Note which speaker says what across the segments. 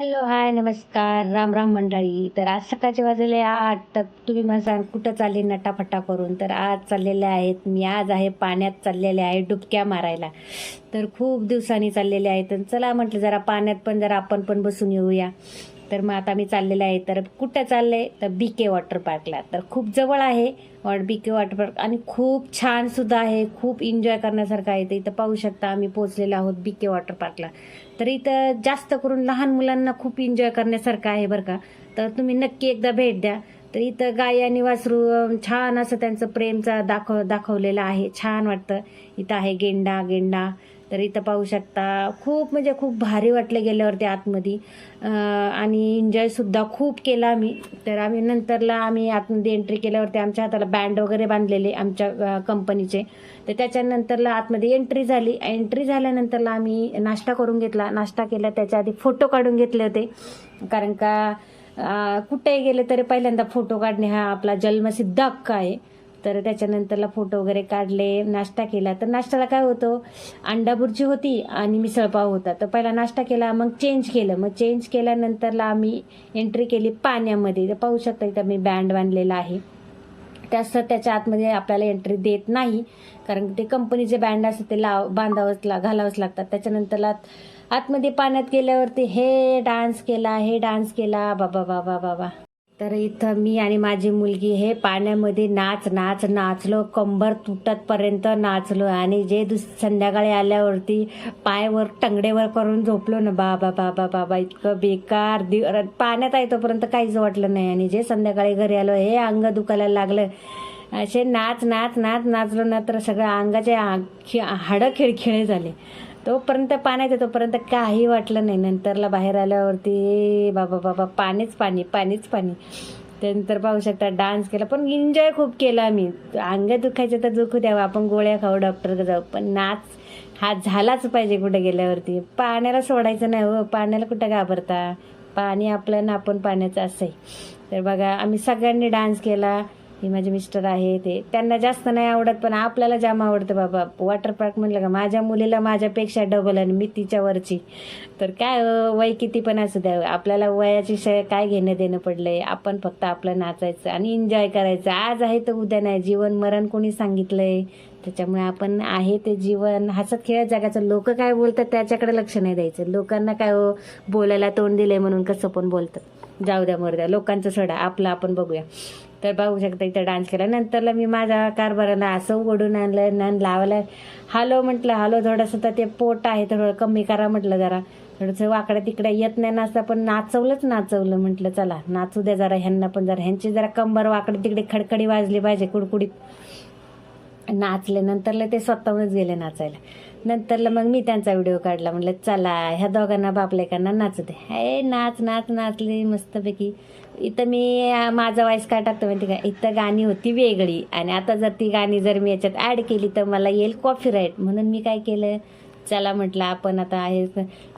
Speaker 1: Hello hi नमस्कार राम राम मंडळी. तर आज सकाळचे वाजले आठ तर तुम्ही मला कुठं चालले नटाफटा करून? तर आज चाललेले आहेत मी आज आहे पाण्यात चाललेले आहे डुबक्या मारायला. तर खूप दिवसांनी चाललेले आहेत. तर चला म्हटलं जरा पाण्यात पण जरा आपण पण बसून येऊया. तर मग आता मी चाललेले आहे. तर कुठं चालले? तर बी के वॉटर पार्कला तर खूप जवळ आहे बी के वॉटर पार्क आणि खूप छान सुद्धा आहे. खूप एन्जॉय करण्यासारखं आहे. तर इथं पाहू शकता आम्ही पोहोचलेलो आहोत बी के वॉटर पार्कला तर इथं जास्त करून लहान मुलांना खूप एन्जॉय करण्यासारखं आहे बरं का. तर तुम्ही नक्की एकदा भेट द्या. तर इथं गाय आणि वासरू छान असं त्यांचं प्रेमचा दाखव दाखवलेलं आहे. छान वाटतं. इथं आहे गेंडा गेंडा. तर इथं पाहू शकता. खूप म्हणजे खूप भारी वाटलं गेल्यावरती आतमध्ये. आणि एन्जॉयसुद्धा खूप केला आम्ही. तर आम्ही नंतरला आम्ही आतमध्ये एंट्री केल्यावरती आमच्या हाताला बँड वगैरे बांधलेले आमच्या कंपनीचे तर त्याच्यानंतरला आतमध्ये एंट्री झाली. एंट्री झाल्यानंतरला आम्ही नाश्ता करून घेतला. नाश्ता केला. त्याच्या आधी फोटो काढून घेतले होते. कारण का कुठेही गेले तरी पहिल्यांदा फोटो काढणे हा आपला जन्मसिद्ध हक्क आहे. तर त्याच्यानंतरला फोटो वगैरे काढले नाश्ता केला. तर नाश्त्याला काय होतं अंडाबुर्जी होती आणि मिसळपाव होता. तर पहिला नाश्ता केला मग चेंज केलं. मग चेंज केल्यानंतरला आम्ही एंट्री केली पाण्यामध्ये. तर पाहू शकता इथं मी बँड बांधलेला आहे. त्यास त्याच्या आतमध्ये आपल्याला एंट्री देत नाही. कारण ते कंपनीचे बँड असते ते लाव बांधावंच ला घालावंच लागतात. त्याच्यानंतरला आतमध्ये पाण्यात गेल्यावरती हे डान्स केला हे डान्स केला. बाबा बाबा बाबा. तर इथं मी आणि माझी मुलगी हे पाण्यामध्ये नाच नाच नाचलो. कंबर तुटतपर्यंत नाचलो. आणि जे दुस संध्याकाळी आल्यावरती पायवर टंगडेवर करून झोपलो ना बाबा बाबा बाबा इतकं बेकार दि पाण्यात आहे तोपर्यंत काहीच वाटलं नाही. आणि जे संध्याकाळी घरी आलो हे अंग दुखायला लागलं. असे नाच नाच नाच नाचलो ना तर सगळं अंगाचे आ- हाडं खिळखिळे झाले. तोपर्यंत पाण्यात आहे तोपर्यंत काही वाटलं नाही. नंतरला बाहेर आल्यावरती बाबा बाबा पाणीच पाणी पाणीच पाणी. त्यानंतर पाहू शकता डान्स केला. पण एन्जॉय खूप केला आम्ही. अंग दुखायचं तर दुखू द्यावं. आपण गोळ्या खाऊ डॉक्टरकडे जाऊ. पण नाच हा झालाच पाहिजे कुठे गेल्यावरती. पाण्याला सोडायचं नाही हो. पाण्याला कुठं घाबरता? पाणी आपलं ना आपण पाण्याचं असं आहे तर बघा आम्ही सगळ्यांनी डान्स केला. हे माझे मिस्टर आहे ते. त्यांना जास्त नाही आवडत पण आपल्याला जाम आवडतं बाबा. वॉटर पार्क म्हणलं का माझ्या मुलीला माझ्यापेक्षा डबल आणि मी तिच्यावरची. तर काय वय किती पण असू द्या. आपल्याला वयाची शय काय घेणं देणं पडलंय. आपण फक्त आपलं नाचायचं आणि एन्जॉय करायचं. आज आहे तर उद्या नाही. जीवन मरण कोणी सांगितलंय? त्याच्यामुळे आपण आहे ते जीवन. हसत खेळत जगाचं. लोक काय बोलतात त्याच्याकडे लक्ष नाही द्यायचं. लोकांना काय हो बोलायला तोंड दिलंय म्हणून कसं पण बोलतात. जाऊ द्या मरू द्या. लोकांचं सडा. आपलं आपण बघूया. तर बघू शकता इथं डान्स केला. नंतरला मी माझ्या कारभाराला असं ओढून आणलं आणि लावलं. हॅलो म्हटलं हॅलो थोडंसं तर ते पोट आहे थोडं कमी करा म्हटलं जरा. थोडंसं वाकडं तिकडं येत नाही नाचता पण नाचवलंच नाचवलं म्हटलं चला. नाचू द्या जरा ह्यांना पण जरा. ह्यांची जरा कंबर वाकडे तिकडे खडखडी वाजली पाहिजे कुडकुडीत. नाचले. नंतरला ते स्वतःहूनच गेले नाचायला. नंतरला मग मी त्यांचा व्हिडिओ काढला. म्हटलं चला ह्या दोघांना बापलेकांना नाचू दे. हे नाच नाच नाचले मस्तपैकी. इथं मी माझं माझा वॉइस काय टाकतो माहिती का? इथं गाणी होती वेगळी. आणि आता जर ती गाणी जर मी याच्यात ॲड केली तर मला येईल कॉपीराईट म्हणून मी काय केलं? चला म्हटलं आपण आता आहे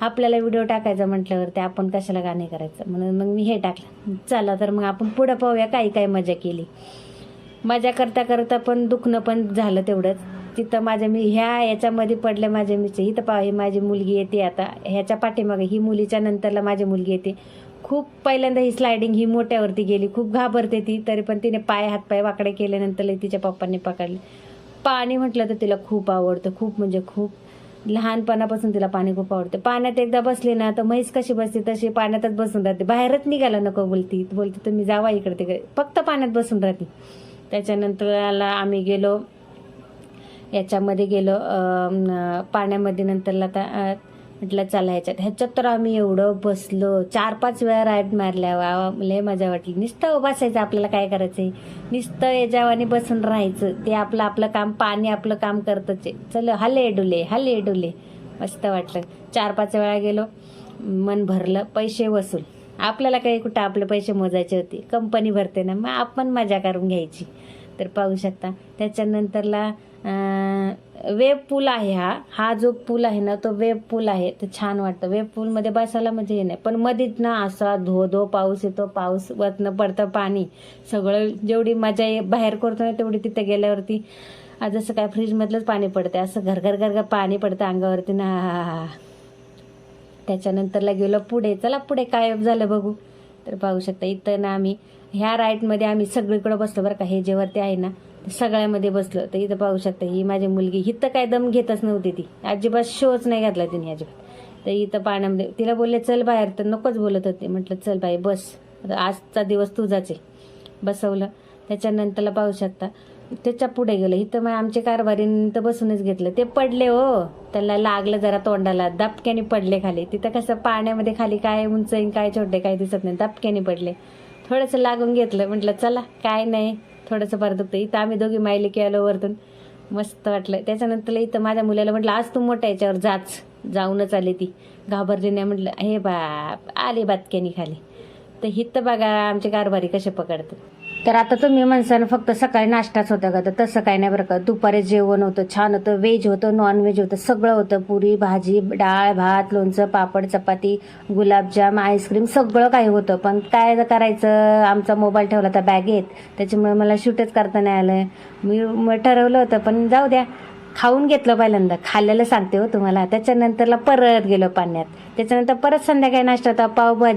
Speaker 1: आपल्याला व्हिडिओ टाकायचा म्हटल्यावर ते आपण कशाला गाणे करायचं? म्हणून मग मी हे टाकलं. चला तर मग आपण पुढं पाहूया काही काही मजा केली. मजा करता करता पण दुखणं पण झालं तेवढंच. तिथं माझ्या मी ह्या याच्यामध्ये पडले माझ्या मिचे इथं पाहू ही माझी मुलगी येते आता. ह्याच्या पाठीमागे ही मुलीच्या नंतरला माझी मुलगी येते. खूप पहिल्यांदा ही स्लायडिंग ही मोठ्यावरती गेली. खूप घाबरते ती तरी पण तिने पाय हातपाय वाकडे केल्यानंतर तिच्या पप्पांनी पकडले. पाणी म्हटलं तर तिला खूप आवडतं. खूप म्हणजे खूप. लहानपणापासून तिला पाणी खूप आवडतं. पाण्यात एकदा बसली ना तर म्हैस कशी बसते तशी पाण्यातच बसून राहते. बाहेरच निघायला नको बोलती. बोलते तुम्ही जावा इकडे तिकडे. फक्त पाण्यात बसून राहते. त्याच्यानंतर आम्ही गेलो. याच्यामध्ये गेलो पाण्यामध्ये नंतरला आता म्हटलं चला ह्याच्यात. ह्याच्यात तर आम्ही एवढं बसलो. चार पाच वेळा राईट मारल्या. वा लय मजा वाटली. नुसतं बसायचं आपल्याला काय करायचंय? नुसतं याच्यावाने बसून राहायचं. ते आपलं आपलं काम पाणी आपलं काम करतच आहे. चल हले डुले हले डुले. मस्त वाटलं. चार पाच वेळा गेलो. मन भरलं. पैसे वसूल. आपल्याला काही कुठं आपले पैसे मोजायचे होते. कंपनी भरते ना. मग आपण मजा करून घ्यायची. तर पाहू शकता. त्याच्यानंतरला वेब पूल आहे हा. हा जो पूल आहे ना तो वेब पूल आहे. तर छान वाटतं. वेब पूलमध्ये बसायला म्हणजे हे नाही. पण मध्येच ना असा धो धो पाऊस येतो. पाऊस वतनं पडतं पाणी. सगळं जेवढी मजा बाहेर करतो ना तेवढी तिथे गेल्यावरती जसं काय फ्रीजमधलंच पाणी पडतं असं घर घर घर घर पाणी पडतं अंगावरती. ना त्याच्यानंतरला गेलो पुढे. चला पुढे काय झालं बघू. तर पाहू शकता. इथं ना आम्ही ह्या राईटमध्ये आम्ही सगळीकडे बसलो बरं का. हे जे वरती आहे ना सगळ्यामध्ये बसलं तर इथं पाहू शकता ही माझी मुलगी इथं काय दम घेतच नव्हती ती. अजिबात शोच नाही घातला तिने अजिबात. तर इथं पाण्यामध्ये म्हणजे, तिला बोलले चल बाहेर. तर नकोच बोलत होते. म्हटलं चल बाई बस. आजचा दिवस तुझाच आहे. बसवलं. त्याच्यानंतरला पाहू शकता त्याच्या पुढे गेलं. इथं मग आमचे कारभारीने तर बसूनच घेतलं. ते पडले हो. त्याला लागलं जरा तोंडाला. दबक्याने पडले खाली. तिथं कसं पाण्यामध्ये खाली काय उंच काय छोटे काय दिसत नाही. दबक्याने पडले. थोडंसं लागून घेतलं. म्हटलं चला काय नाही. थोडंसं बरं दुखतं इथं आम्ही दोघी मायले की आलो वरतून मस्त वाटलं. त्याच्यानंतर इथं माझ्या मुलाला म्हटलं आज तू मोठ्या याच्यावर जाच. जाऊनच आली ती. घाबरली नाही. म्हटलं हे बाप आले बातक्यानी खाली. तर हित बघा आमचे कारभारी कसे पकडतात तर आता तुम्ही म्हणसान फक्त सकाळी नाश्ताच होता का? तर तसं काय नाही बरं का. दुपारी जेवण होतं छान होतं. व्हेज होतं नॉन व्हेज होतं. सगळं होतं. पुरी भाजी डाळ भात लोणचं पापड चपाती गुलाबजाम आईस्क्रीम सगळं काही होतं. पण काय करायचं? आमचा मोबाईल ठेवला होता बॅगेत. त्याच्यामुळे मला शूटच करता नाही आलं. मी ठरवलं होतं पण जाऊ द्या. खाऊन घेतलं पहिल्यांदा. खाल्लेलं सांगते हो तुम्हाला. त्याच्यानंतरला परत गेलो पाण्यात. त्याच्यानंतर परत संध्याकाळी नाश्ता होता. पावभाजी.